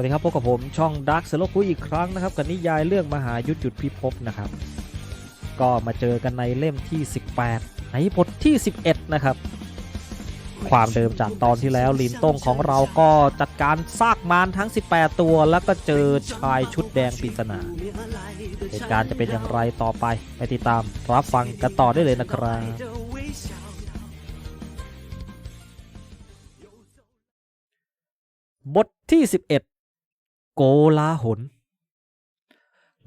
วัสดีครับพบกับผมช่องดักเซโลคุยอีกครั้งนะครับกับนิยายเรื่องมหายุทธหยุดพิภพนะครับ ก็มาเจอกันในเล่มที่ 18 ในบทที่ 11 นะครับ ความเดิมจากตอนที่แล้วลินต้งของเราก็จัดการซากมารทั้ง 18 ตัว แล้วก็เจอชายชุดแดงปริศนาเหตุการณ์จะเป็นอย่างไรต่อไปไปติดตามรับฟังกันต่อได้เลยนะครับบทที่ 11 โกลาหล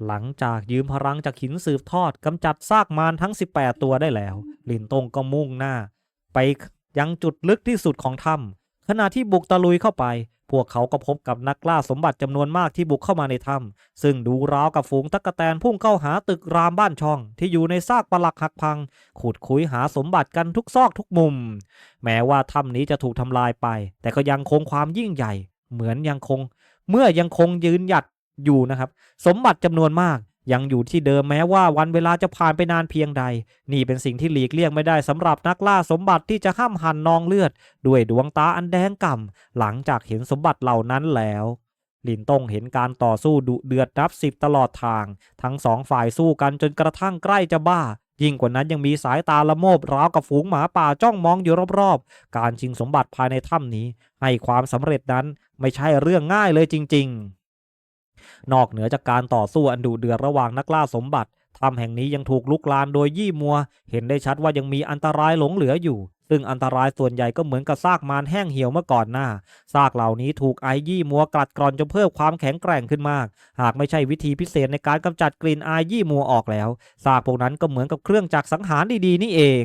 หลังจากยืมพลังจากหินสืบทอดกำจัดซากมารทั้ง 18 ตัวได้แล้ว ลินตงก็มุ่งหน้า ไปยังจุดลึกที่สุดของถ้ำขณะที่บุกตะลุยเข้าไป พวกเขาก็พบกับนักล่าสมบัติจำนวนมากที่บุกเข้ามาในถ้ำซึ่งดูราวกับฝูงตั๊กแตนพุ่งเข้าหาตึกรามบ้านช่อง ที่อยู่ในซากปลักหักพัง ขุดคุยหาสมบัติกันทุกซอกทุกมุม แม้ว่าถ้ำนี้จะถูกทำลายไป แต่ก็ยังคงความยิ่งใหญ่ เหมือนยังคง เมื่อยังคงยืนหยัดอยู่นะครับ สมบัติจำนวนมากยังอยู่ที่เดิมแม้ว่าวันเวลาจะผ่านไปนานเพียงใด นี่เป็นสิ่งที่หลีกเลี่ยงไม่ได้สำหรับนักล่าสมบัติที่จะห้ามหันนองเลือด ด้วยดวงตาอันแดงก่ำหลังจากเห็นสมบัติเหล่านั้นแล้วลินตงเห็นการต่อสู้ดุเดือดนับสิบตลอดทาง ทั้งสองฝ่ายสู้กันจนกระทั่งใกล้จะบ้า ยิ่งกว่านั้นยังมีสายตาละโมบราวกับฝูงหมาป่าจ้องมองอยู่รอบๆ การชิงสมบัติภายในถ้ำนี้ ให้ความสำเร็จนั้นไม่ใช่เรื่องง่ายเลยจริง ๆ นอกเหนือจากการต่อสู้อันดุเดือดระหว่างนักล่าสมบัติถ้ำแห่งนี้ยังถูกลุกลานโดยยี่มัว เห็นได้ชัดว่ายังมีอันตรายหลงเหลืออยู่ ซึ่งอันตรายส่วนใหญ่ก็เหมือนกับซากมารแห้งเหี่ยวเมื่อก่อนหน้า ซากเหล่านี้ถูกไอยี่มัวกัดกร่อนจนเพิ่มความแข็งแกร่งขึ้นมาก หากไม่ใช่วิธีพิเศษในการกำจัดกลิ่นไอยี่มัวออกแล้ว ซากพวกนั้นก็เหมือนกับเครื่องจักรสังหารดีๆนี่เอง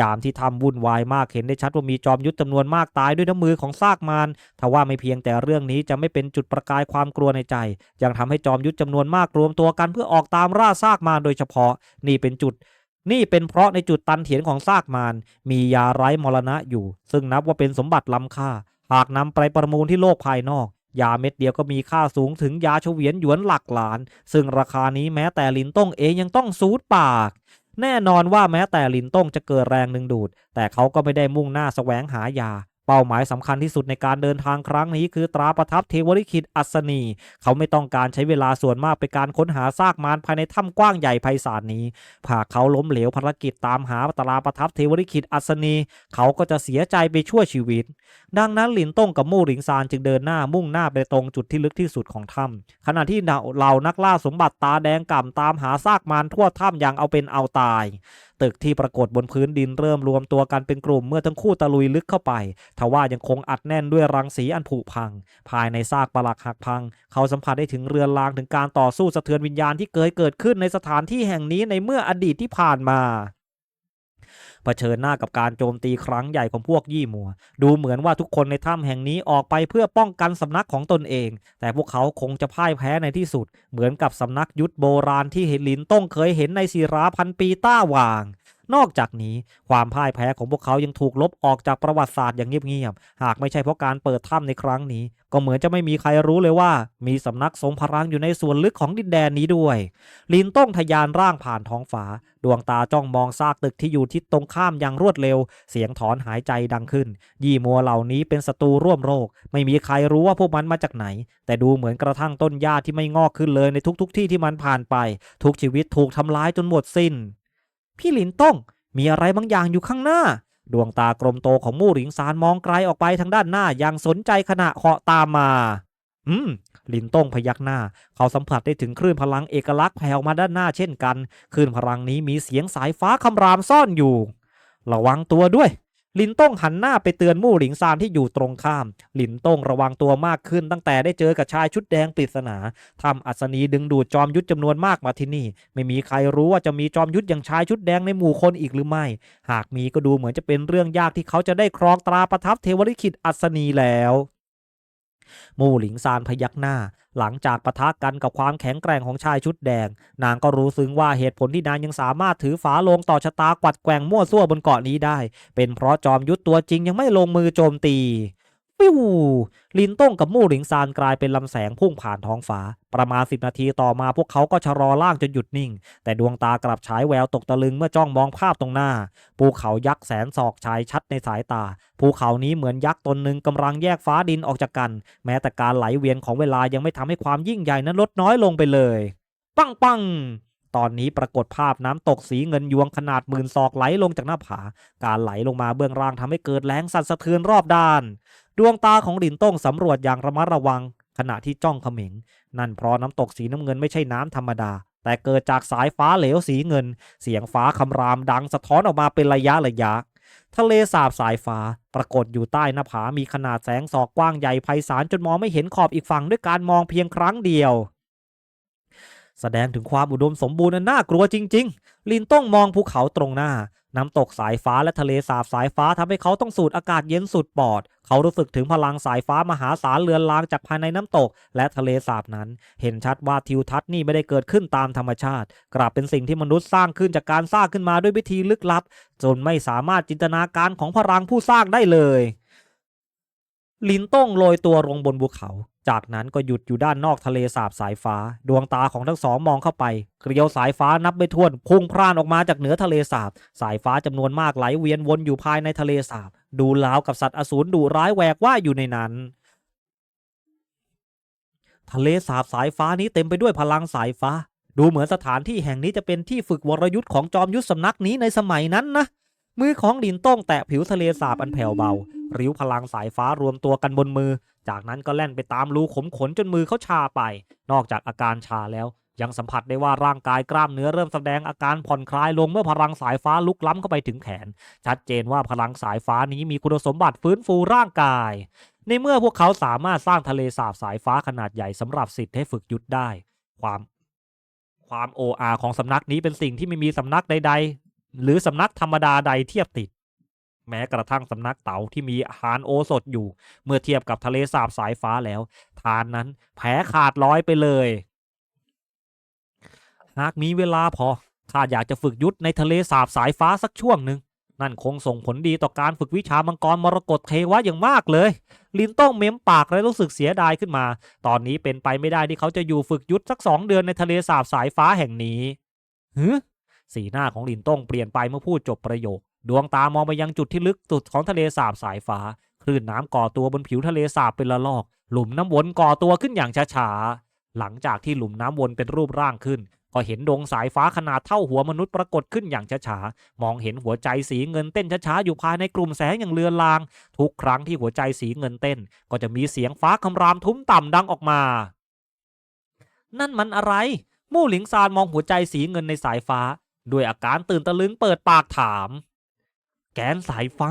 ยามที่ทำวุ่นวายมากเห็นได้ชัดว่ามีจอมยุทธจำนวนมากตายด้วยน้ำมือของซากมารทว่าไม่เพียงแต่เรื่องนี้จะไม่เป็นจุดประกายความกลัวในใจ ยังทำให้จอมยุทธจำนวนมากรวมตัวกันเพื่อออกตามล่าซากมารโดยเฉพาะ นี่เป็นจุด นี่เป็นเพราะในจุดตันเถียนของซากมารมียาไร้มรณะอยู่ ซึ่งนับว่าเป็นสมบัติล้ำค่า หากนำไปประมูลที่โลกภายนอก ยาเม็ดเดียวก็มีค่าสูงถึงยาเฉวียนหยวนหลักล้าน ซึ่งราคานี้แม้แต่ลินต้งเองยังต้องซูดปากแน่นอนว่าแม้แต่ลินต้งจะเกิดแรงดึงดูด แต่เขาก็ไม่ได้มุ่งหน้าแสวงหายา เป้าหมายสำคัญที่สุดในการเดินทางครั้งนี้คือตราประทับเทวริคิตอัศนี เขาไม่ต้องการใช้เวลาส่วนมากไปการค้นหาซากมารภายในถ้ำกว้างใหญ่ไพศาลนี้หากเขาล้มเหลวภารกิจตามหาตราประทับเทวริคิตอัศนี เขาก็จะเสียใจไปชั่วชีวิต ดังนั้นหลินต้งกับมู่หลิงซานจึงเดินหน้ามุ่งหน้าไปตรงจุดที่ลึกที่สุดของถ้ำขณะที่เหล่านักล่าสมบัติตาแดงก่ำตามหาซากมารทั่วถ้ำอย่างเอาเป็นเอาตาย ตึกที่ปรากฏบนพื้นดินเริ่มรวมตัวกันเป็นกลุ่มเมื่อทั้งคู่ตะลุยลึกเข้าไป ทว่ายังคงอัดแน่นด้วยรังสีอันผุพัง ภายในซากปรักหักพัง เขาสัมผัสได้ถึงเรือนรางถึงการต่อสู้สะเทือนวิญญาณที่เคยเกิดขึ้นในสถานที่แห่งนี้ในเมื่ออดีตที่ผ่านมา ผชิญหน้ากับการโจมตีครั้งใหญ่ของพวกยี่มัว ดูเหมือนว่าทุกคนในถ้ำแห่งนี้ออกไปเพื่อป้องกันสำนักของตนเอง แต่พวกเขาคงจะพ่ายแพ้ในที่สุด เหมือนกับสำนักยุทธโบราณที่เฮลินต้องเคยเห็นในศิราพันปีต้าว่าง นอกจากนี้ความพ่ายแพ้ของพวกเขายังถูกลบออกจากประวัติศาสตร์อย่างเงียบๆ หากไม่ใช่เพราะการเปิดถ้ำในครั้งนี้ ก็เหมือนจะไม่มีใครรู้เลยว่า มีสำนักทรงพลังอยู่ในส่วนลึกของดินแดนนี้ด้วย ลินต้องทะยานร่างผ่านท้องฟ้า ดวงตาจ้องมองซากตึกที่อยู่ทิศตรงข้ามอย่างรวดเร็ว เสียงถอนหายใจดังขึ้น ยี่มัวเหล่านี้เป็นศัตรูร่วมโรค ไม่มีใครรู้ว่าพวกมันมาจากไหน แต่ดูเหมือนกระทั่งต้นหญ้าที่ไม่งอกขึ้นเลยในทุกๆทที่ที่มันผ่านไป ทุกชีวิตถูกทำร้ายจนหมดสิ้น พี่หลินต้องมีอะไรบางอย่างอยู่ข้างหน้า ดวงตากลมโตของมู่หลิงซานมองไกลออกไปทางด้านหน้าอย่างสนใจขณะเหาะตามมา อืมลินต้งพยักหน้า เขาสัมผัสได้ถึงคลื่นพลังเอกลักษณ์แผ่ออกมาด้านหน้าเช่นกัน คลื่นพลังนี้มีเสียงสายฟ้าคำรามซ่อนอยู่ ระวังตัวด้วย ลินต้งหันหน้าไปเตือนมู่หลิงซานที่อยู่ตรงข้าม ลินต้งระวังตัวมากขึ้นตั้งแต่ได้เจอกับชายชุดแดงปริศนาทำอัศนีดึงดูดจอมยุทธจำนวนมากมาที่นี่ ไม่มีใครรู้ว่าจะมีจอมยุทธอย่างชายชุดแดงในหมู่คนอีกหรือไม่ หากมีก็ดูเหมือนจะเป็นเรื่องยากที่เขาจะได้ครองตราประทับเทวริขิตอัศนีแล้ว มู่หลิงซานพยักหน้า หลังจากปะทะกันกับความแข็งแกร่งของชายชุดแดง นางก็รู้ซึ้งว่าเหตุผลที่นางยังสามารถถือฝาโลงต่อชะตากวัดแกว่งมั่วซั่วบนเกาะนี้ได้ เป็นเพราะจอมยุทธตัวจริงยังไม่ลงมือโจมตี ปิ้วลินต้งกับมู่หลิงซานกลายเป็นลำแสงพุ่งผ่านท้องฟ้า ประมาณสิบนาทีต่อมาพวกเขาก็ชะลอล่างจนหยุดนิ่ง แต่ดวงตากลับฉายแววตกตะลึงเมื่อจ้องมองภาพตรงหน้า ภูเขายักษ์แสนศอกชายชัดในสายตา ภูเขานี้เหมือนยักษ์ตนหนึ่งกำลังแยกฟ้าดินออกจากกัน แม้แต่การไหลเวียนของเวลายังไม่ทำให้ความยิ่งใหญ่นั้นลดน้อยลงไปเลย ปังปัง ตอนนี้ปรากฏภาพน้ำตกสีเงินยวงขนาดหมื่นศอกไหลลงจากหน้าผา การไหลลงมาเบื้องล่างทำให้เกิดแรงสั่นสะเทือนรอบด้าน ดวงตาของหลินต้งสำรวจอย่างระมัดระวัง ขณะที่จ้องเขม็ง นั่นเพราะน้ำตกสีน้ำเงินไม่ใช่น้ำธรรมดา แต่เกิดจากสายฟ้าเหลวสีเงิน เสียงฟ้าคำรามดังสะท้อนออกมาเป็นระยะระยะทะเลสาบสายฟ้าปรากฏอยู่ใต้หน้าผามีขนาดแสงสอกกว้างใหญ่ไพศาลจนมองไม่เห็นขอบอีกฝั่งด้วยการมองเพียงครั้งเดียว แสดงถึงความอุดมสมบูรณ์อันน่ากลัวจริง ๆ ลินต้องมองภูเขาตรงหน้า น้ำตกสายฟ้าและทะเลสาบสายฟ้าทำให้เขาต้องสูดอากาศเย็นสุดปอด เขารู้สึกถึงพลังสายฟ้ามหาศาลเลือนลางจากภายในน้ำตก และทะเลสาบนั้น เห็นชัดว่าทิวทัศน์นี่ไม่ได้เกิดขึ้นตามธรรมชาติ กลับเป็นสิ่งที่มนุษย์สร้างขึ้นจากการสร้างขึ้นมาด้วยวิธีลึกลับ จนไม่สามารถจินตนาการของพลังผู้สร้างได้เลยลินต้องโรยตัวลงบนภูเขา จากนั้นก็หยุดอยู่ด้านนอกทะเลสาบสายฟ้า ดวงตาของทั้งสองมองเข้าไป เกลียวสายฟ้านับไม่ถ้วน พุ่งพร่านออกมาจากเหนือทะเลสาบ สายฟ้าจำนวนมากไหลเวียนวนอยู่ภายในทะเลสาบ ดูราวกับสัตว์อสูรดุร้ายแหวกว่าอยู่ในนั้น ทะเลสาบสายฟ้านี้เต็มไปด้วยพลังสายฟ้า ดูเหมือนสถานที่แห่งนี้จะเป็นที่ฝึกวรยุทธ์ของจอมยุทธสำนักนี้ในสมัยนั้นนะมือของลินต้องแตะผิวทะเลสาบอันแผ่วเบา ริ้วพลังสายฟ้ารวมตัวกันบนมือ จากนั้นก็แล่นไปตามรูขมขนจนมือเขาชาไป นอกจากอาการชาแล้ว ยังสัมผัสได้ว่าร่างกายกล้ามเนื้อเริ่มแสดงอาการผ่อนคลายลงเมื่อพลังสายฟ้าลุกล้ำเข้าไปถึงแขน ชัดเจนว่าพลังสายฟ้านี้มีคุณสมบัติฟื้นฟูร่างกาย ในเมื่อพวกเขาสามารถสร้างทะเลสาบสายฟ้าขนาดใหญ่สำหรับสิทธิ์ให้ฝึกยุทธได้ ความความโออาของสำนักนี้เป็นสิ่งที่ไม่มีสำนักใด ๆ หรือสำนักธรรมดาใดเทียบติด แม้กระทั่งสำนักเต๋าที่มีอาหารโอสถอยู่ เมื่อเทียบกับทะเลสาบสายฟ้าแล้ว ทานนั้นแพ้ขาดร้อยไปเลย หากมีเวลาพอข้าอยากจะฝึกยุทธในทะเลสาบสายฟ้าสักช่วงหนึ่งนั่นคงส่งผลดีต่อการฝึกวิชามังกรมรกตเทวะอย่างมากเลย ลินต้องเม้มปากและรู้สึกเสียดายขึ้นมา ตอนนี้เป็นไปไม่ได้ที่เขาจะอยู่ฝึกยุทธสักสองเดือนในทะเลสาบสายฟ้าแห่งนี้ฮึสีหน้าของลินต้องเปลี่ยนไปเมื่อพูดจบประโยค ดวงตามองไปยังจุดที่ลึกสุดของทะเลสาบสายฟ้า คลื่นน้ำก่อตัวบนผิวทะเลสาบเป็นละลอก หลุมน้ำวนก่อตัวขึ้นอย่างช้าๆ หลังจากที่หลุมน้ำวนเป็นรูปร่างขึ้น ก็เห็นดวงสายฟ้าขนาดเท่าหัวมนุษย์ปรากฏขึ้นอย่างช้าๆ มองเห็นหัวใจสีเงินเต้นช้าๆ อยู่ภายในกลุ่มแสงอย่างเลือนลาง ทุกครั้งที่หัวใจสีเงินเต้น ก็จะมีเสียงฟ้าคำรามทุ้มต่ำดังออกมา นั่นมันอะไร มู่หลิงซานมองหัวใจสีเงินในสายฟ้า ด้วยอาการตื่นตะลึงเปิดปากถาม แกนสายฟ้า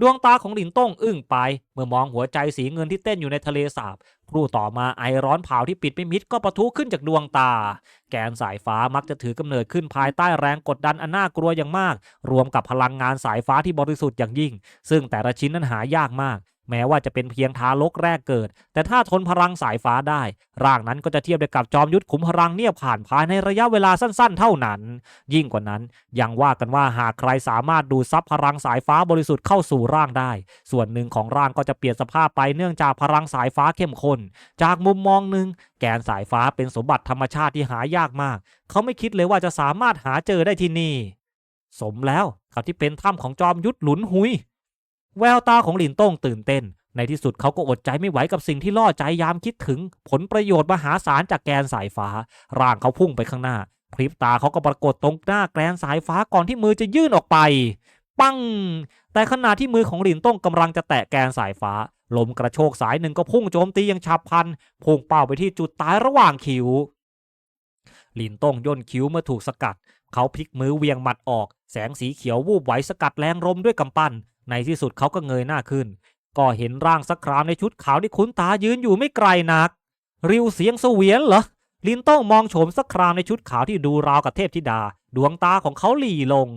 ดวงตาของหลินต้งอึ้งไป เมื่อมองหัวใจสีเงินที่เต้นอยู่ในทะเลสาบครู่ต่อมาไอร้อนเผาที่ปิดไม่มิดก็ปะทุขึ้นจากดวงตา แกนสายฟ้ามักจะถือกำเนิดขึ้นภายใต้แรงกดดันอันน่ากลัวอย่างมาก รวมกับพลังงานสายฟ้าที่บริสุทธิ์อย่างยิ่ง ซึ่งแต่ละชิ้นนั้นหายากมาก แม้ว่าจะเป็นเพียงทารกแรกเกิด แต่ถ้าทนพลังสายฟ้าได้ ร่างนั้นก็จะเทียบได้กับจอมยุทธขุมพลังเนียบผ่านภายในระยะเวลาสั้นๆ เท่านั้น ยิ่งกว่านั้นยังว่ากันว่าหากใครสามารถดูดซับพลังสายฟ้าบริสุทธิ์เข้าสู่ร่างได้ ส่วนหนึ่งของร่างก็จะเปลี่ยนสภาพไปเนื่องจากพลังสายฟ้าเข้มข้นจากมุมมองหนึ่งแกนสายฟ้าเป็นสมบัติธรรมชาติที่หายากมาก เขาไม่คิดเลยว่าจะสามารถหาเจอได้ที่นี่ สมแล้วกับที่เป็นถ้ำของจอมยุทธหลุนหุย แววตาของหลินต้งตื่นเต้น ในที่สุดเขาก็อดใจไม่ไหวกับสิ่งที่ล่อใจยามคิดถึง ผลประโยชน์มหาศาลจากแกนสายฟ้า ร่างเขาพุ่งไปข้างหน้า พริบตาเขาก็ปรากฏตรงหน้าแกนสายฟ้าก่อนที่มือจะยื่นออกไป ปัง แต่ขณะที่มือของหลินต้งกำลังจะแตะแกนสายฟ้า ลมกระโชกสายหนึ่งก็พุ่งโจมตีอย่างฉับพลัน พุ่งเป้าไปที่จุดตายระหว่างคิ้วหลินต้งย่นคิ้วเมื่อถูกสกัด เขาพลิกมือเวียงหมัดออก แสงสีเขียววูบไหวสกัดแรงลมด้วยกำปั้น ในที่สุดเขาก็เงยหน้าขึ้น ก็เห็นร่างสักครามในชุดขาวที่คุ้นตายืนอยู่ไม่ไกลนัก ริวเสียงเสวียนเหรอ ลินต้องมองโฉมสักครามในชุดขาวที่ดูราวกับเทพธิดา ดวงตาของเขาหลีลง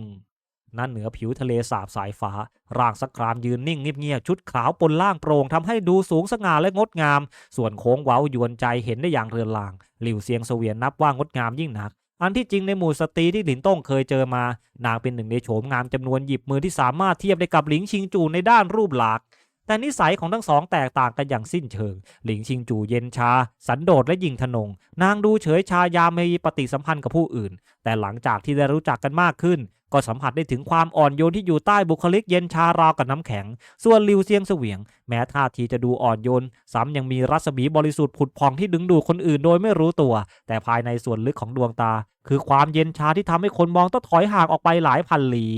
นั่นเหนือผิวทะเลสาบสายฟ้า ร่างสักครามยืนนิ่งเงียบๆชุดขาวปนล่างโปร่งทำให้ดูสูงสง่าและงดงาม ส่วนโค้งเว้ายวนใจเห็นได้อย่างเรือนลาง หลิวเสียงเสวียนนับว่างดงามยิ่งนัก อันที่จริงในหมู่สตรีที่หลินต้องเคยเจอมา นางเป็นหนึ่งในโฉมงามจำนวนหยิบมือที่สามารถเทียบได้กับหลิงชิงจูในด้านรูปลักษณ์ แต่นิสัยของทั้งสองแตกต่างกันอย่างสิ้นเชิง หลิงชิงจูเย็นชา สันโดษและยิงทนง นางดูเฉยชายามมีปฏิสัมพันธ์กับผู้อื่น แต่หลังจากที่ได้รู้จักกันมากขึ้น ก็สัมผัสได้ถึงความอ่อนโยนที่อยู่ใต้บุคลิกเย็นชาราวกับน้ำแข็ง ส่วนลิวเซียงเสวียง แม้ท่าทีจะดูอ่อนโยน ซ้ำยังมีรัศมีบริสุทธิ์ผุดพองที่ดึงดูดคนอื่นโดยไม่รู้ตัว แต่ภายในส่วนลึกของดวงตา คือความเย็นชาที่ทำให้คนมองต้องถอยห่างออกไปหลายพันหลี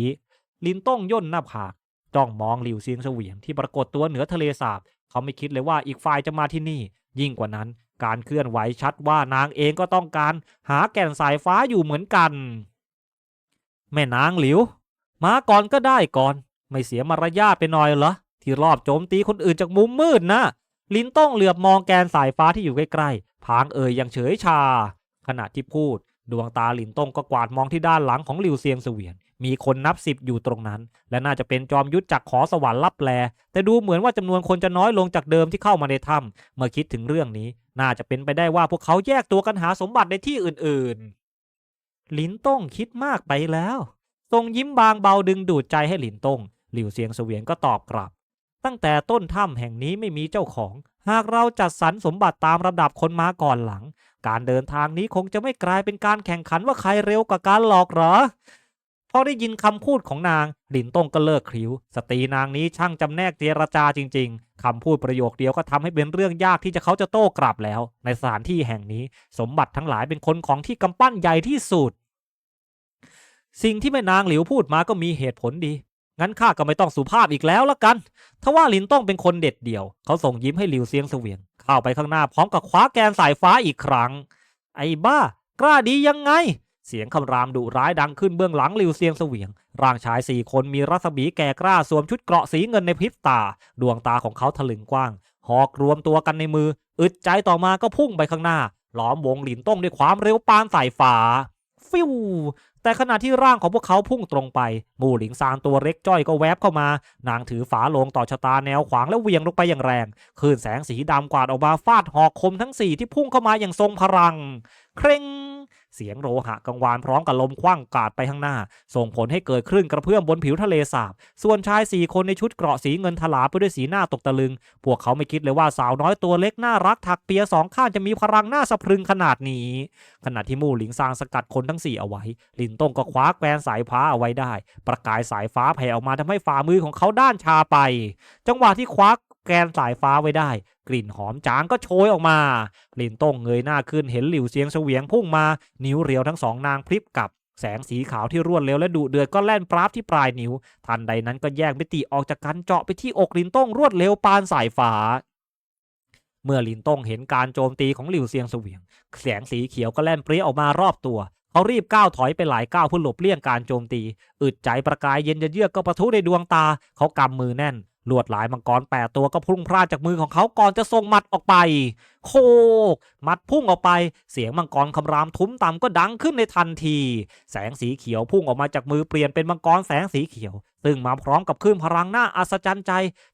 ลินต้องย่นหน้าผาก จ้องมองหลิวเซียงเสวียงที่ปรากฏตัวเหนือทะเลสาบ เขาไม่คิดเลยว่าอีกฝ่ายจะมาที่นี่ ยิ่งกว่านั้น การเคลื่อนไหวชัดว่านางเองก็ต้องการ หาแก่นสายฟ้าอยู่เหมือนกัน แม่นางหลิว มาก่อนก็ได้ก่อน ไม่เสียมารยาทไปหน่อยเหรอที่รอบโจมตีคนอื่นจากมุมมืดนะลินต้องเหลือบมองแกนสายฟ้าที่อยู่ใกล้ๆ พางเอ่ยอย่างเฉยชา ขณะที่พูด ดวงตาลินต้องก็กวาดมองที่ด้านหลังของหลิวเซียงเสวียน มีคนนับสิบอยู่ตรงนั้น และน่าจะเป็นจอมยุทธจากขอสวรรค์ลับแล แต่ดูเหมือนว่าจำนวนคนจะน้อยลงจากเดิมที่เข้ามาในถ้ำเมื่อคิดถึงเรื่องนี้ น่าจะเป็นไปได้ว่าพวกเขาแยกตัวกันหาสมบัติในที่อื่นๆหลินต้งคิดมากไปแล้วทรงยิ้มบางเบาดึงดูดใจให้หลินตงหลิวเซียงเสวียนก็ตอบกลับ ตั้งแต่ต้นถ้ำแห่งนี้ไม่มีเจ้าของ หากเราจัดสรรสมบัติตามระดับคนมาก่อนหลัง การเดินทางนี้คงจะไม่กลายเป็นการแข่งขันว่าใครเร็วกว่าการหลอกเหรอ พอได้ยินคำพูดของนาง หลินตงก็เลิกคริ้ว สตรีนางนี้ช่างจำแนกเจรจาจริง ๆคำพูดประโยคเดียวก็ทำให้เป็นเรื่องยากที่จะเขาจะโต้กลับแล้ว ในสถานที่แห่งนี้ สมบัติทั้งหลายเป็นคนของที่กำปั้นใหญ่ที่สุด สิ่งที่แม่นางหลิวพูดมาก็มีเหตุผลดี งั้นข้าก็ไม่ต้องสุภาพอีกแล้วละกันทว่าหลินต้องเป็นคนเด็ดเดี่ยว เขาส่งยิ้มให้หลิวเซียงเสวียง เข้าไปข้างหน้าพร้อมกับคว้าแกนสายฟ้าอีกครั้ง ไอ้บ้ากล้าดียังไง เสียงคำรามดุร้ายดังขึ้นเบื้องหลังลิวเซียงเสวียง ร่างชายสี่คนมีรัศมีแก่กล้าสวมชุดเกราะสีเงินในพริบตา ดวงตาของเขาถลึงกว้าง หอกรวมตัวกันในมือ อึดใจต่อมาก็พุ่งไปข้างหน้า ล้อมวงหลินต้องด้วยความเร็วปานสายฟ้าฟิวแต่ขณะที่ร่างของพวกเขาพุ่งตรงไป หมู่หลิงซานตัวเล็กจ้อยก็แวบเข้ามา นางถือฝาลงต่อชะตาแนวขวางแล้วเวียงลงไปอย่างแรงคลื่นแสงสีดำกวาดออกมาฟาดหอกคมทั้งสี่ที่พุ่งเข้ามาอย่างทรงพลัง เคร่ง เสียงโลหะกังวานพร้อมกับลมคว้างกาดไปข้างหน้า ส่งผลให้เกิดคลื่นกระเพื่อมบนผิวทะเลสาบ ส่วนชายสี่คนในชุดเกราะสีเงินถลาไปด้วยสีหน้าตกตะลึง พวกเขาไม่คิดเลยว่าสาวน้อยตัวเล็กน่ารักถักเปียสองข้างจะมีพลังหน้าสะพรึงขนาดนี้ ขณะที่มู่หลิงซางสกัดคนทั้งสี่เอาไว้ ลินต้งก็คว้าแกวนสายฟ้าเอาไว้ได้ ประกายสายฟ้าแผ่ออกมาทำให้ฝ่ามือของเขาด้านชาไป จังหวะที่คว้า แกนสายฟ้าไว้ได้ กลิ่นหอมจางก็โชยออกมาลินต้งเงยหน้าขึ้นเห็นหลิวเสียงเสวียงพุ่งมา นิ้วเรียวทั้งสองนางพริบกลับแสงสีขาวที่รวดเร็วและดุเดือดก็แล่นปราบที่ปลายนิ้ว ทันใดนั้นก็แยกมิติออกจากกันเจาะไปที่อกลินต้งรวดเร็วปานสายฟ้าเมื่อลินต้งเห็นการโจมตีของหลิวเซียงเสวียง แสงสีเขียวก็แล่นเปรี้ยออกมารอบตัว เขารีบก้าวถอยไปหลายก้าวเพื่อหลบเลี่ยงการโจมตี อึดใจประกายเย็นเยือกก็ประทุในดวงตา เขากำมือแน่น ลวดลายมังกรแปดตัวก็พุ่งพลาดจากมือของเขาก่อนจะส่งหมัดออกไป โคกหมัดพุ่งออกไป เสียงมังกรคำรามทุ้มต่ำก็ดังขึ้นในทันที แสงสีเขียวพุ่งออกมาจากมือเปลี่ยนเป็นมังกรแสงสีเขียว ซึ่งมาพร้อมกับคลื่นพลังหน้าอัศจรรย์ใจ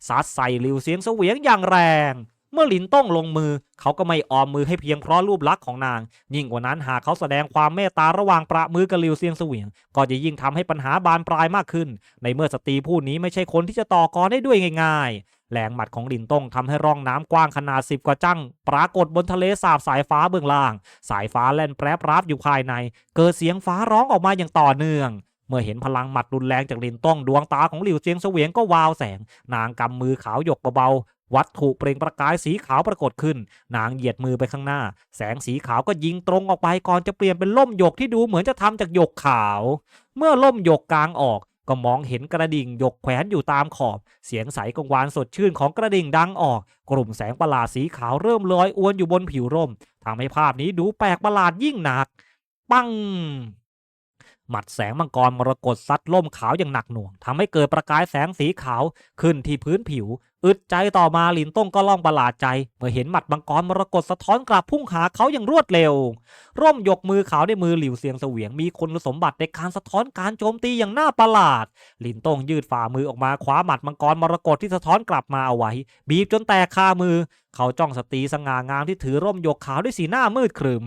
ซัดใส่หลิวเสียงเสวียงอย่างแรง เมื่อหลินต้องลงมือ เขาก็ไม่ออมมือให้เพียงเพราะรูปลักษณ์ของนาง ยิ่งกว่านั้นหากเขาแสดงความเมตตาระหว่างประมือกับหลิวเซียงเสวียง ก็จะยิ่งทำให้ปัญหาบานปลายมากขึ้น ในเมื่อสตรีผู้นี้ไม่ใช่คนที่จะต่อกรได้ด้วยง่ายๆแรงหมัดของหลินต้งทำให้ร่องน้ำกว้างขนาดสิบกว่าจังปรากฏบนทะเลสาบสายฟ้าเบื้องล่าง สายฟ้าแล่นแปรปราบอยู่ภายใน เกิดเสียงฟ้าร้องออกมาอย่างต่อเนื่องเมื่อเห็นพลังหมัดรุนแรงจากลินต้องดวงตาของหลิวเซียงเสวียงก็วาวแสง นางกำมือขาวหยกเบา วัตถุเปล่งประกายสีขาวปรากฏขึ้น นางเหยียดมือไปข้างหน้า แสงสีขาวก็ยิงตรงออกไปก่อนจะเปลี่ยนเป็นล่มหยกที่ดูเหมือนจะทำจากหยกขาว เมื่อล่มหยกกลางออกก็มองเห็นกระดิ่งหยกแขวนอยู่ตามขอบ เสียงใสกังวานสดชื่นของกระดิ่งดังออก กลุ่มแสงประหลาดสีขาวเริ่มลอยอวนอยู่บนผิวร่มทำให้ภาพนี้ดูแปลกประหลาดยิ่งหนัก ปัง หมัดแสงมังกรมรกตซัดล่มขาวอย่างหนักหน่วงทำให้เกิดประกายแสงสีขาวขึ้นที่พื้นผิว อึดใจต่อมาหลินต้งก็ล่องประหลาดใจ เมื่อเห็นหมัดมังกรมรกตสะท้อนกลับพุ่งหาเขาอย่างรวดเร็ว ร่มยกมือขาวในมือหลิวเสียงเสวียงมีคุณสมบัติในการสะท้อนการโจมตีอย่างน่าประหลาด หลินต้งยืดฝ่ามือออกมาคว้าหมัดมังกรมรกตที่สะท้อนกลับมาเอาไว้ บีบจนแตกคามือ เขาจ้องสตรีสง่างามที่ถือร่มยกขาวด้วยสีหน้ามืดขรึม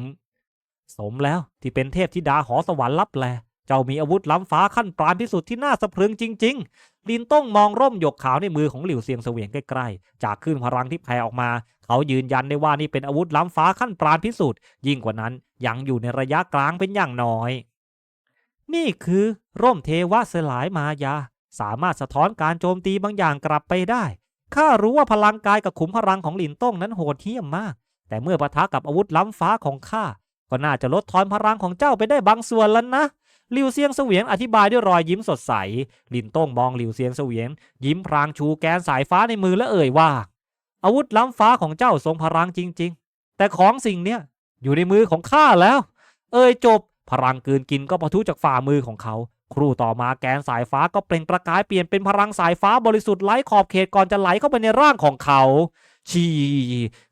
สมแล้วที่เป็นเทพธิดาหอสวรรค์ลับแล เจ้ามีอาวุธล้ำฟ้าขั้นปราณพิสุทธิ์ที่น่าสะพรึงจริง ๆ ลินต้องมองร่มหยกขาวในมือของหลิวเซียงเสวียงใกล้ๆ จากคลื่นพลังที่แผ่ออกมา เขายืนยันได้ว่านี่เป็นอาวุธล้ำฟ้าขั้นปราณพิสุทธิ์ยิ่งกว่านั้นยังอยู่ในระยะกลางเป็นอย่างน้อย นี่คือร่มเทวะสลายมายา สามารถสะท้อนการโจมตีบางอย่างกลับไปได้ข้ารู้ว่าพลังกายกับขุมพลังของหลินต้งนั้นโหดเหี้ยมมาก แต่เมื่อปะทะกับอาวุธล้ำฟ้าของข้าก็น่าจะลดทอนพลังของเจ้าไปได้บางส่วนแล้วนะ ลิวเซียงเสวียงอธิบายด้วยรอยยิ้มสดใส ลินต้งมองหลิวเซียงเสวียง ยิ้มพรางชูแกนสายฟ้าในมือและเอ่ยว่า อาวุธล้ำฟ้าของเจ้าทรงพลังจริง ๆ แต่ของสิ่งเนี้ยอยู่ในมือของข้าแล้ว เอ่ยจบ พลังกืนกินก็ปะทุจากฝ่ามือของเขา ครู่ต่อมาแกนสายฟ้าก็เปล่งประกายเปลี่ยนเป็นพลังสายฟ้าบริสุทธิ์ไร้ขอบเขตก่อนจะไหลเข้าไปในร่างของเขา ชี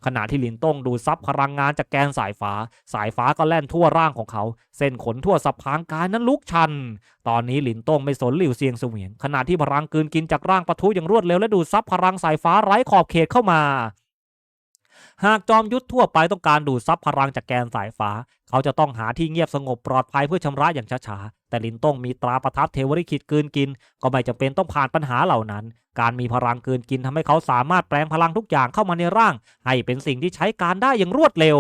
ขณะที่หลินต้งดูดซับพลังงานจากแกนสายฟ้า สายฟ้าก็แล่นทั่วร่างของเขา เส้นขนทั่วสับพางกายนั้นลุกชัน ตอนนี้หลินต้งไม่สนหลิวเซียงเสวียง ขณะที่พลังกืนกินจากร่างปะทุอย่างรวดเร็วและดูดซับพลังสายฟ้าไร้ขอบเขตเข้ามาหากจอมยุทธทั่วไปต้องการดูดซับพลังจากแกนสายฟ้า เขาจะต้องหาที่เงียบสงบปลอดภัยเพื่อชำระอย่างช้าๆ แต่ลินต้งมีตราประทับเทวริขิตกืนกิน ก็ไม่จำเป็นต้องผ่านปัญหาเหล่านั้น การมีพลังกืนกินทำให้เขาสามารถแปลงพลังทุกอย่างเข้ามาในร่าง ให้เป็นสิ่งที่ใช้การได้อย่างรวดเร็ว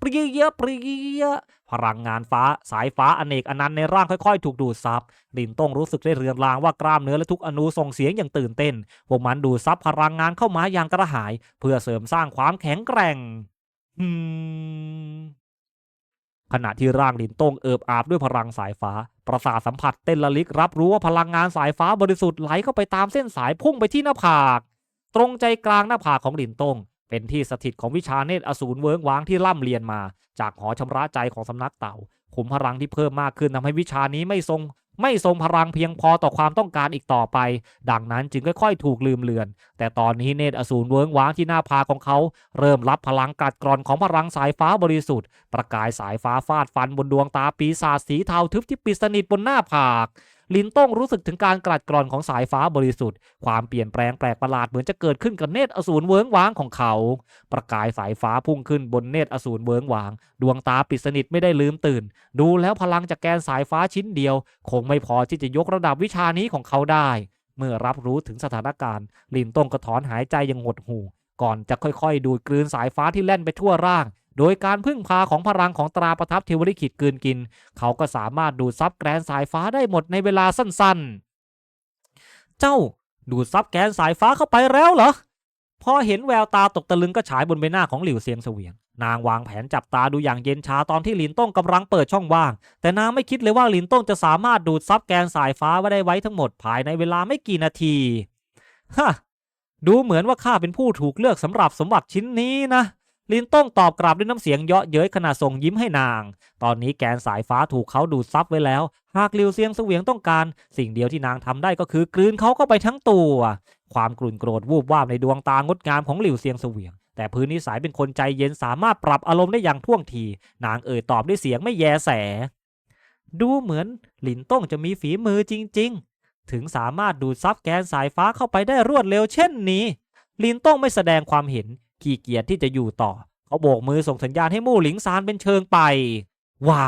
ปรีเยะปรีเยะพลังงานฟ้าสายฟ้าอเนกอนันต์ในร่างค่อยๆ ถูกดูดซับลินต้องรู้สึกได้เรือนรางว่ากล้ามเนื้อและทุกอนูส่งเสียงอย่างตื่นเต้นพวกมันดูดซับพลังงานเข้ามาอย่างกระหาย เพื่อเสริมสร้างความแข็งแกร่ง อืม ขณะที่ร่างลินต้งเอิบอาบด้วยพลังสายฟ้า ประสาทสัมผัสเต้นละลิกรับรู้ว่าพลังงานสายฟ้าบริสุทธิ์ไหลเข้าไปตามเส้นสายพุ่งไปที่หน้าผาก ตรงใจกลางหน้าผากของลินต้ง เป็นที่สถิตของวิชาเนตรอสูรเวิ้งว้างที่ร่ำเรียนมา จากหอชำระใจของสำนักเต่าขุมพลังที่เพิ่มมากขึ้นทำให้วิชานี้ไม่ทรง ไม่ทรงพลังเพียงพอต่อความต้องการอีกต่อไป ดังนั้นจึงค่อยๆ ถูกลืมเลือน แต่ตอนนี้เนตรอสูรเวิ้งว้างที่หน้าผากของเขา เริ่มรับพลังกัดกร่อนของพลังสายฟ้าบริสุทธิ์ ประกายสายฟ้าฟาดฟันบนดวงตาปีศาจสีเทาทึบที่ปิดสนิทบนหน้าผาก ลินต้งรู้สึกถึงการกลัดกร่อนของสายฟ้าบริสุทธิ์ ความเปลี่ยนแปลงแปลกประหลาดเหมือนจะเกิดขึ้นกับเนตรอสูรเวิ้งว้างของเขา ประกายสายฟ้าพุ่งขึ้นบนเนตรอสูรเวิ้งว้าง ดวงตาปิดสนิทไม่ได้ลืมตื่น ดูแล้วพลังจากแกนสายฟ้าชิ้นเดียว คงไม่พอที่จะยกระดับวิชานี้ของเขาได้ เมื่อรับรู้ถึงสถานการณ์ ลินต้งก็ถอนหายใจอย่างหดหู่ก่อนจะค่อยๆ ดูดกลืนสายฟ้าที่แล่นไปทั่วร่าง โดยการพึ่งพาของพลังของตราประทับเทวลิขิตกืนกิน เขาก็สามารถดูดซับแกนสายฟ้าได้หมดในเวลาสั้นๆ เจ้าดูดซับแกนสายฟ้าเข้าไปแล้วเหรอ พอเห็นแววตาตกตะลึงก็ฉายบนใบหน้าของหลิวเซียงเสวียง นางวางแผนจับตาดูอย่างเย็นชาตอนที่หลินต้งกำลังเปิดช่องว่าง แต่นางไม่คิดเลยว่าหลินต้งจะสามารถดูดซับแกนสายฟ้าไว้ได้ไว้ทั้งหมดภายในเวลาไม่กี่นาทีฮะดูเหมือนว่าข้าเป็นผู้ถูกเลือกสำหรับสมบัติชิ้นนี้นะ ลินต้งตอบกลับด้วยน้ำเสียงเยาะเย้ยขณะส่งยิ้มให้นาง ตอนนี้แกนสายฟ้าถูกเขาดูดซับไว้แล้ว หากลิวเซียงเสวียงต้องการ สิ่งเดียวที่นางทำได้ก็คือกลืนเขาเข้าไปทั้งตัว ความกลุ่นโกรธวูบวาบในดวงตางดงามของหลิวเซียงเสวียง แต่พื้นนิสัยเป็นคนใจเย็นสามารถปรับอารมณ์ได้อย่างท่วงที นางเอ่ยตอบด้วยเสียงไม่แยแส ดูเหมือนหลินต้งจะมีฝีมือจริง ๆ ถึงสามารถดูดซับแกนสายฟ้าเข้าไปได้รวดเร็วเช่นนี้ลินต้งไม่แสดงความเห็น ขี้เกียจที่จะอยู่ต่อ เขาโบกมือส่งสัญญาณให้มู่หลิงซานเป็นเชิงไปว้า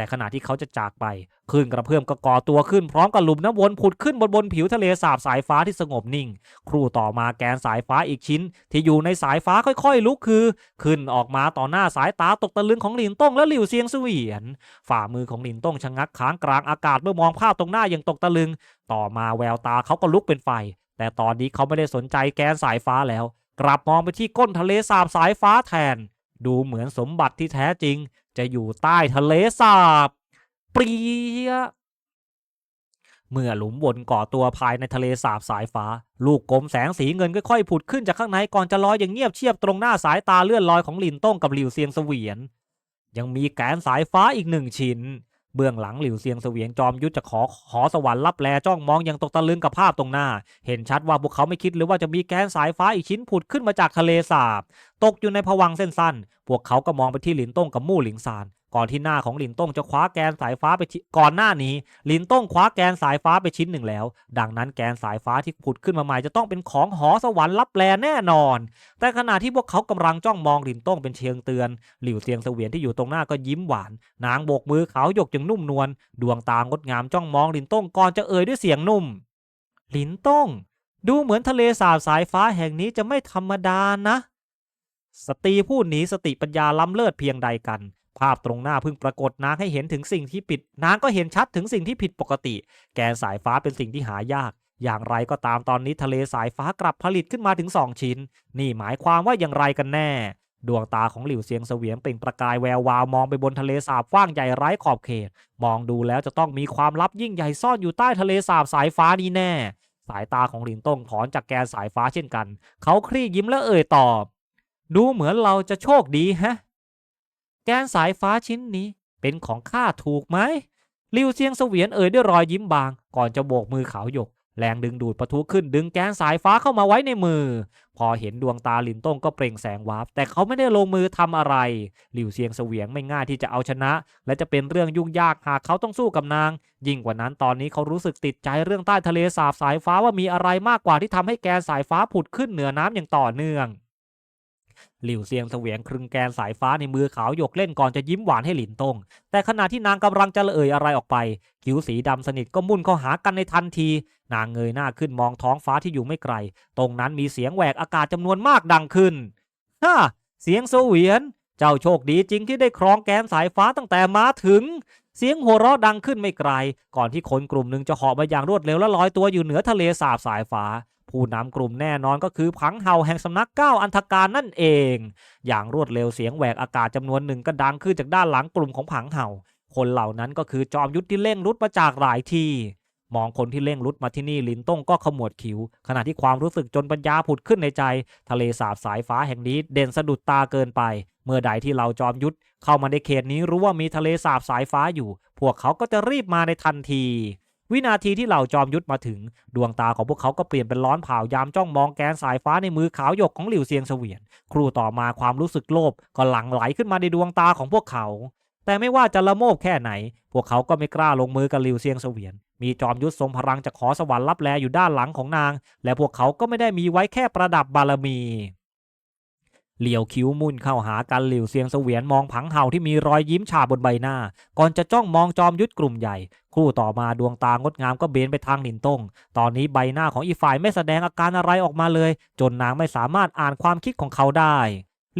แต่ขณะที่เขาจะจากไปคลื่นกระเพื่อมก็ก่อตัวขึ้นพร้อมกับหลุมน้ำวนผุดขึ้นบนบนผิวทะเลสาบสายฟ้าที่สงบนิ่ง ครู่ต่อมาแกนสายฟ้าอีกชิ้น ที่อยู่ในสายฟ้าค่อยๆ ลุกคือ ขึ้นออกมาต่อหน้าสายตาตกตะลึงของหลินต้งและหลิวเซียงเสวียน ฝ่ามือของหลินต้งชะงักค้างกลางอากาศเมื่อมองภาพตรงหน้าอย่างตกตะลึง ต่อมาแววตาเขาก็ลุกเป็นไฟ แต่ตอนนี้เขาไม่ได้สนใจแกนสายฟ้าแล้ว กลับมองไปที่ก้นทะเลสาบสายฟ้าแทน ดูเหมือนสมบัติที่แท้จริง จะอยู่ใต้ทะเลสาบเปรียะเมื่อหลุมวนก่อตัวภายในทะเลสาบสายฟ้า ลูกกลมแสงสีเงินค่อยๆผุดขึ้นจากข้างในก่อนจะลอยอย่างเงียบเชียบตรงหน้าสายตาเลื่อนลอยของหลินต้งกับหลิวเซียงเสวียน ยังมีแกนสายฟ้าอีกหนึ่งชิ้น เบื้องหลังหลิวเซียงเสวียงจอมยุทธจะขอขอสวรรค์รับแลจ้องมองอย่างตกตะลึงกับภาพตรงหน้า เห็นชัดว่าพวกเขาไม่คิดเลยว่าจะมีแกนสายฟ้าอีกชิ้นผุดขึ้นมาจากทะเลสาบ ตกอยู่ในผวังเส้นสั้น พวกเขาก็มองไปที่หลินต้งกับมู่หลิงซาน ก่อนที่หน้าของลินต้งจะคว้าแกนสายฟ้าไปก่อนหน้านี้ลินต้งคว้าแกนสายฟ้าไปชิ้นหนึ่งแล้ว ดังนั้นแกนสายฟ้าที่ผุดขึ้นมาใหม่จะต้องเป็นของหอสวรรค์ลับแลแน่นอน แต่ขณะที่พวกเขากำลังจ้องมองลินต้งเป็นเชิงเตือน หลิวเซียงเสวียนที่อยู่ตรงหน้าก็ยิ้มหวาน นางโบกมือขาวหยกอย่างนุ่มนวลดวงตางดงามจ้องมองลินต้งก่อนจะเอ่ยด้วยเสียงนุ่มลินต้ง ดูเหมือนทะเลสาบสายฟ้าแห่งนี้จะไม่ธรรมดานะสตรีผู้หนีสติปัญญาล้ำเลิศเพียงใดกัน ภาพตรงหน้าเพิ่งปรากฏนางให้เห็นถึงสิ่งที่ผิด นางก็เห็นชัดถึงสิ่งที่ผิดปกติ แกนสายฟ้าเป็นสิ่งที่หายาก อย่างไรก็ตามตอนนี้ทะเลสายฟ้ากลับผลิตขึ้นมาถึงสองชิ้น นี่หมายความว่าอย่างไรกันแน่ ดวงตาของหลิวเซียงเสวียงเปล่งประกายแวววาวมองไปบนทะเลสาบกว้างใหญ่ไร้ขอบเขต มองดูแล้วจะต้องมีความลับยิ่งใหญ่ซ่อนอยู่ใต้ทะเลสาบสายฟ้านี้แน่ สายตาของหลินต้งถอนจากแกนสายฟ้าเช่นกัน เขาคลี่ยิ้มและเอ่ยตอบ ดูเหมือนเราจะโชคดีฮะ แกนสายฟ้าชิ้นนี้เป็นของข้าถูกไหมลิวเซียงเสวียนเอ่ยด้วยรอยยิ้มบาง ก่อนจะโบกมือขาวหยก แรงดึงดูดประทุขึ้นดึงแกนสายฟ้าเข้ามาไว้ในมือ พอเห็นดวงตาลินต้งก็เปล่งแสงวาบแต่เขาไม่ได้ลงมือทำอะไรหลิวเซียงเสวียงไม่ง่ายที่จะเอาชนะ และจะเป็นเรื่องยุ่งยากหากเขาต้องสู้กับนาง ยิ่งกว่านั้นตอนนี้เขารู้สึกติดใจเรื่องใต้ทะเลสาบสายฟ้าว่ามีอะไรมากกว่าที่ทำให้แกนสายฟ้าผุดขึ้นเหนือน้ำอย่างต่อเนื่อง หลิวเซียงเสวียงครึงแกนสายฟ้าในมือขาวหยกเล่นก่อนจะยิ้มหวานให้หลินตง แต่ขณะที่นางกำลังจะเอ่ยอะไรออกไป คิ้วสีดำสนิทก็มุ่นเข้าหากันในทันที นางเงยหน้าขึ้นมองท้องฟ้าที่อยู่ไม่ไกล ตรงนั้นมีเสียงแหวกอากาศจำนวนมากดังขึ้นฮ่าเสียงเสวียน เจ้าโชคดีจริงที่ได้ครองแกนสายฟ้าตั้งแต่มาถึง เสียงหัวเราะดังขึ้นไม่ไกล ก่อนที่คนกลุ่มหนึ่งจะเหาะมาอย่างรวดเร็วและลอยตัวอยู่เหนือทะเลสาบสายฟ้า ผู้นำกลุ่มแน่นอนก็คือผังเห่าแห่งสำนักเก้าอันธการนั่นเอง อย่างรวดเร็วเสียงแหวกอากาศจำนวนหนึ่งก็ดังขึ้นจากด้านหลังกลุ่มของผังเห่า คนเหล่านั้นก็คือจอมยุทธที่เร่งรุดมาจากหลายที่มองคนที่เร่งรุดมาที่นี่ลินต้งก็ขมวดคิ้ว ขณะที่ความรู้สึกจนปัญญาผุดขึ้นในใจ ทะเลสาบสายฟ้าแห่งนี้เด่นสะดุดตาเกินไป เมื่อใดที่เราจอมยุทธเข้ามาในเขตนี้รู้ว่ามีทะเลสาบสายฟ้าอยู่ พวกเขาก็จะรีบมาในทันที วินาทีที่เหล่าจอมยุทธมาถึง ดวงตาของพวกเขาก็เปลี่ยนเป็นร้อนเผายามจ้องมองแกนสายฟ้าในมือขาวหยกของหลิวเซียงเสวียน ครู่ต่อมาความรู้สึกโลภก็หลั่งไหลขึ้นมาในดวงตาของพวกเขา แต่ไม่ว่าจะละโมบแค่ไหน พวกเขาก็ไม่กล้าลงมือกับหลิวเซียงเสวียน มีจอมยุทธทรงพลังจากขอสวรรค์รับแลอยู่ด้านหลังของนาง และพวกเขาก็ไม่ได้มีไว้แค่ประดับบารมี เหลียวคิ้วมุ่นเข้าหากันหลิวเซียงเสวียนมองผังเห่าที่มีรอยยิ้มฉาบนใบหน้า ก่อนจะจ้องมองจอมยุทธกลุ่มใหญ่ครู่ต่อมาดวงตางดงามก็เบนไปทางหนินต้ง ตอนนี้ใบหน้าของอีฝ่ายไม่แสดงอาการอะไรออกมาเลย จนนางไม่สามารถอ่านความคิดของเขาได้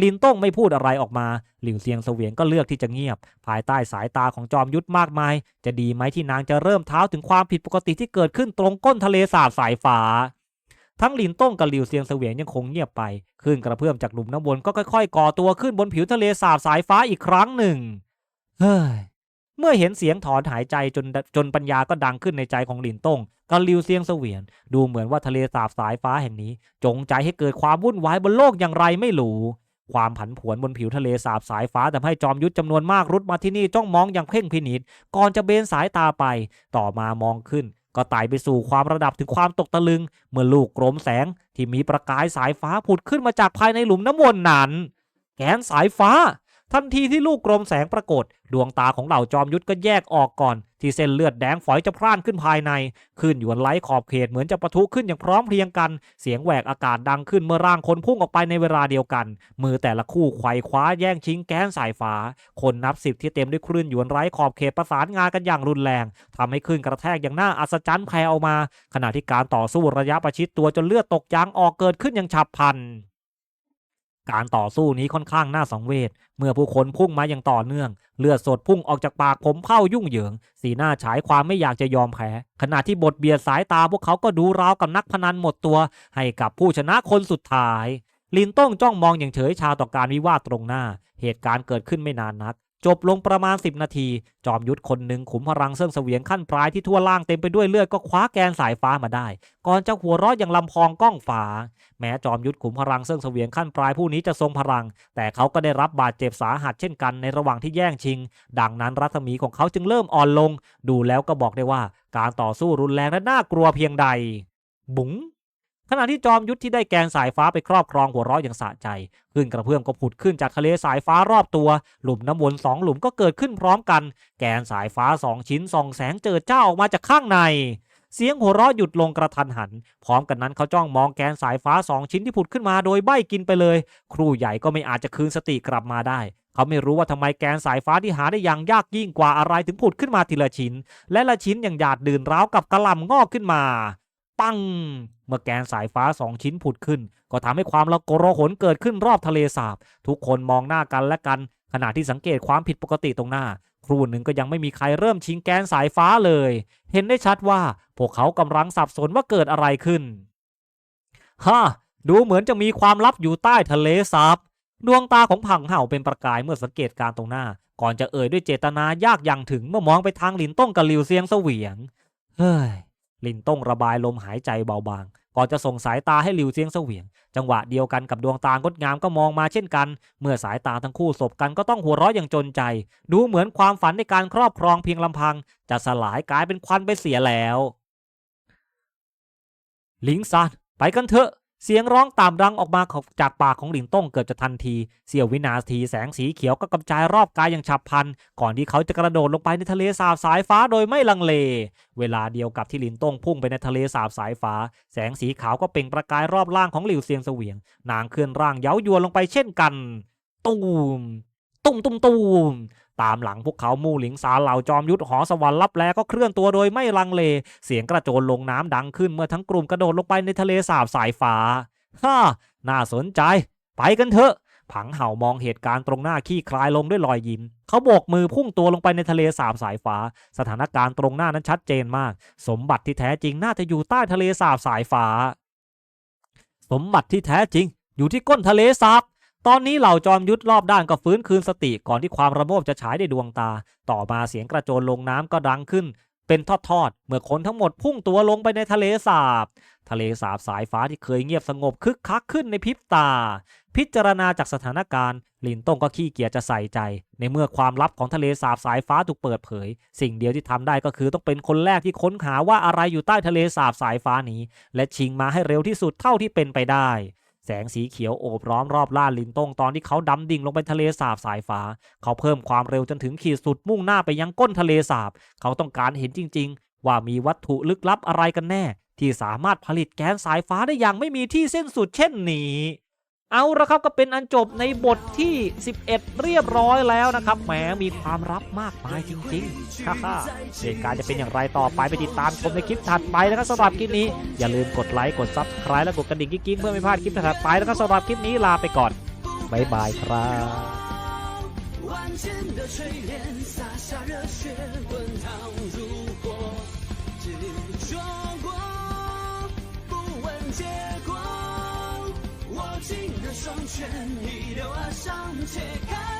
ลินต้งไม่พูดอะไรออกมา หลิวเซียงเสวียนก็เลือกที่จะเงียบ ภายใต้สายตาของจอมยุทธมากมาย จะดีไหมที่นางจะเริ่มเท้าถึงความผิดปกติที่เกิดขึ้นตรงก้นทะเลสาบสายฟ้า ทั้งหลินต้งกับหลิวเซียงเสวียนยังคงเงียบไปคลื่นกระเพื่อมจากหลุมน้ำวนก็ค่อยๆ ก่อตัวขึ้นบนผิวทะเลสาบสายฟ้าอีกครั้งหนึ่งเฮ้ยเมื่อเห็นเสียงถอนหายใจจนจนปัญญาก็ดังขึ้นในใจของหลินต้งกับหลิวเซียงเสวียน ดูเหมือนว่าทะเลสาบสายฟ้าแห่งนี้ จงใจให้เกิดความวุ่นวายบนโลกอย่างไรไม่รู้ ความผันผวนบนผิวทะเลสาบสายฟ้าทำให้จอมยุทธจำนวนมากรุดมาที่นี่จ้องมองอย่างเพ่งพินิษก่อนจะเบนสายตาไป ต่อมามองขึ้น ก็ไต่ไปสู่ความระดับถึงความตกตะลึง เมื่อลูกกลมแสงที่มีประกายสายฟ้าผุดขึ้นมาจากภายในหลุมน้ำวนนั้น แกนสายฟ้า ทันทีที่ลูกกลมแสงปรากฏ ดวงตาของเหล่าจอมยุทธก็แยกออกก่อน ที่เส้นเลือดแดงฝอยจะพร่านขึ้นภายใน ขึ้นหยวนไล้ขอบเขตเหมือนจะปะทุขึ้นอย่างพร้อมเพรียงกัน เสียงแหวกอากาศดังขึ้นเมื่อร่างคนพุ่งออกไปในเวลาเดียวกัน มือแต่ละคู่ไขว่คว้าแย่งชิงแก้นสายฟ้า คนนับสิบที่เต็มด้วยคลื่นหยวนไร้ขอบเขตประสานงานกันอย่างรุนแรงทำให้คลื่นกระแทกอย่างน่าอัศจรรย์แผ่ออกมา ขณะที่การต่อสู้ระยะประชิดตัวจนเลือดตกยางออกเกิดขึ้นอย่างฉับพลัน การต่อสู้นี้ค่อนข้างน่าสังเวชเมื่อผู้คนพุ่งมาอย่างต่อเนื่อง เลือดสดพุ่งออกจากปากผมเข้ายุ่งเหยิง สีหน้าฉายความไม่อยากจะยอมแพ้ ขณะที่บทเบียดสายตาพวกเขาก็ดูราวกับนักพนันหมดตัว ให้กับผู้ชนะคนสุดท้าย ลินต้องจ้องมองอย่างเฉยชาต่อการวิวาทตรงหน้า เหตุการณ์เกิดขึ้นไม่นานนัก จบลงประมาณ 10 นาที จอมยุทธคนหนึ่งขุมพลังเสื่องเสวียงขั้นปลายที่ทั่วล่างเต็มไปด้วยเลือดก็คว้าแกนสายฟ้ามาได้ ก่อนจะหัวเราะอย่างลำพองก้องฝา แม้จอมยุทธขุมพลังเสื่องเสวียงขั้นปลายผู้นี้จะทรงพลัง แต่เขาก็ได้รับบาดเจ็บสาหัสเช่นกันในระหว่างที่แย่งชิง ดังนั้นรัศมีของเขาจึงเริ่มอ่อนลง ดูแล้วก็บอกได้ว่า การต่อสู้รุนแรงและน่ากลัวเพียงใด บุ๋ง ขณะที่จอมยุทธที่ได้แกนสายฟ้าไปครอบครองหัวเราะอย่างสะใจ ขึ้นกระเพื่อมก็ผุดขึ้นจากทะเลสายฟ้ารอบตัว หลุมน้ำวนสองหลุมก็เกิดขึ้นพร้อมกัน แกนสายฟ้าสองชิ้นส่องแสงเจิดจ้าออกมาจากข้างในเสียงหัวเราะหยุดลงกระทันหัน พร้อมกันนั้นเขาจ้องมองแกนสายฟ้าสองชิ้นที่ผุดขึ้นมาโดยใบ้กินไปเลย ครูใหญ่ก็ไม่อาจจะคืนสติกลับมาได้ เขาไม่รู้ว่าทำไมแกนสายฟ้าที่หาได้อย่างยากยิ่งกว่าอะไรถึงผุดขึ้นมาทีละชิ้น และละชิ้นอย่างหยาดดื่นร้าวกับกระลำงอกขึ้นมา ปัง เมื่อแกนสายฟ้าสองชิ้นผุดขึ้น ก็ทำให้ความระโกระหนเกิดขึ้นรอบทะเลสาบ ทุกคนมองหน้ากันและกัน ขณะที่สังเกตความผิดปกติตรงหน้า ครู่หนึ่งก็ยังไม่มีใครเริ่มชิงแกนสายฟ้าเลย เห็นได้ชัดว่า พวกเขากำลังสับสนว่าเกิดอะไรขึ้นฮ่าดูเหมือนจะมีความลับอยู่ใต้ทะเลสาบดวงตาของผังเห่าเป็นประกายเมื่อสังเกตการณ์ตรงหน้า ก่อนจะเอ่ยด้วยเจตนายากอย่างถึงเมื่อมองไปทางหลินต้งกับลิวเซียงเสวียง เฮ้ย ลินต้งระบายลมหายใจเบาบางก่อนจะส่งสายตาให้หลิวเซียงเสวียง จังหวะเดียวกันกับดวงตางดงามก็มองมาเช่นกัน เมื่อสายตาทั้งคู่สบกันก็ต้องหัวเราะอย่างจนใจ ดูเหมือนความฝันในการครอบครองเพียงลำพัง จะสลายกลายเป็นควันไปเสียแล้ว หลิงซานไปกันเถอะ เสียงร้องตามดังออกมาจากปากของหลินต้งเกือบจะทันที เสี้ยววินาทีแสงสีเขียวก็กระจายรอบกายอย่างฉับพลัน ก่อนที่เขาจะกระโดดลงไปในทะเลสาบสายฟ้าโดยไม่ลังเล เวลาเดียวกับที่หลินต้งพุ่งไปในทะเลสาบสายฟ้า แสงสีขาวก็เปล่งประกายรอบล่างของหลิวเซียงเสวียง นางเคลื่อนร่างเย้ายวนลงไปเช่นกัน ตูมตุ้มตุ้มตูม ตามหลังพวกเขามู่หลิงสาเหล่าจอมยุทธหอสวรรค์ลับแลก็เคลื่อนตัวโดยไม่ลังเล เสียงกระโจนลงน้ำดังขึ้นเมื่อทั้งกลุ่มกระโดดลงไปในทะเลสาบสายฟ้าฮ่าน่าสนใจ ไปกันเถอะผังเห่ามองเหตุการณ์ตรงหน้าขี้คลายลงด้วยรอยยิ้ม เขาโบกมือพุ่งตัวลงไปในทะเลสาบสายฟ้า สถานการณ์ตรงหน้านั้นชัดเจนมาก สมบัติที่แท้จริงน่าจะอยู่ใต้ทะเลสาบสายฟ้า สมบัติที่แท้จริง อยู่ที่ก้นทะเลสาบ ตอนนี้เหล่าจอมยุทธรอบด้านก็ฟื้นคืนสติก่อนที่ความระโมบจะฉายในดวงตา ต่อมาเสียงกระโจนลงน้ำก็ดังขึ้น เป็นทอดๆ เมื่อคนทั้งหมดพุ่งตัวลงไปในทะเลสาบ ทะเลสาบสายฟ้าที่เคยเงียบสงบคึกคักขึ้นในพริบตา พิจารณาจากสถานการณ์ ลินต้งก็ขี้เกียจจะใส่ใจ ในเมื่อความลับของทะเลสาบสายฟ้าถูกเปิดเผย สิ่งเดียวที่ทำได้ก็คือต้องเป็นคนแรกที่ค้นหาว่าอะไรอยู่ใต้ทะเลสาบสายฟ้านี้ และชิงมาให้เร็วที่สุดเท่าที่เป็นไปได้ แสงสีเขียวโอบล้อมรอบล่าลินตงตอนที่เขาดำดิ่งลงไปทะเลสาบสายฟ้า เขาเพิ่มความเร็วจนถึงขีดสุดมุ่งหน้าไปยังก้นทะเลสาบ เขาต้องการเห็นจริง ๆ ว่ามีวัตถุลึกลับอะไรกันแน่ ที่สามารถผลิตแก๊สสายฟ้าได้อย่างไม่มีที่สิ้นสุดเช่นนี้ เอาละครับก็เป็นอันจบในบทที่ 11 เรียบร้อยแล้วนะครับแหมมีความลับมากมายจริงๆฮ่าฮ่าเหตุการณ์จะเป็นอย่างไรต่อไปไปติดตามชมในคลิปถัดไปนะครับสำหรับคลิปนี้ อย่าลืมกดไลค์กดซับสไครต์และกดกระดิ่งกิ๊งๆเพื่อไม่พลาดคลิปถัดไปแล้วก็สำหรับคลิปนี้ลาไปก่อนบ๊ายบายครับ 万千的锤炼，洒下热血，滚烫如火。只说过不问结果，握紧了 双拳，逆流而上，且看。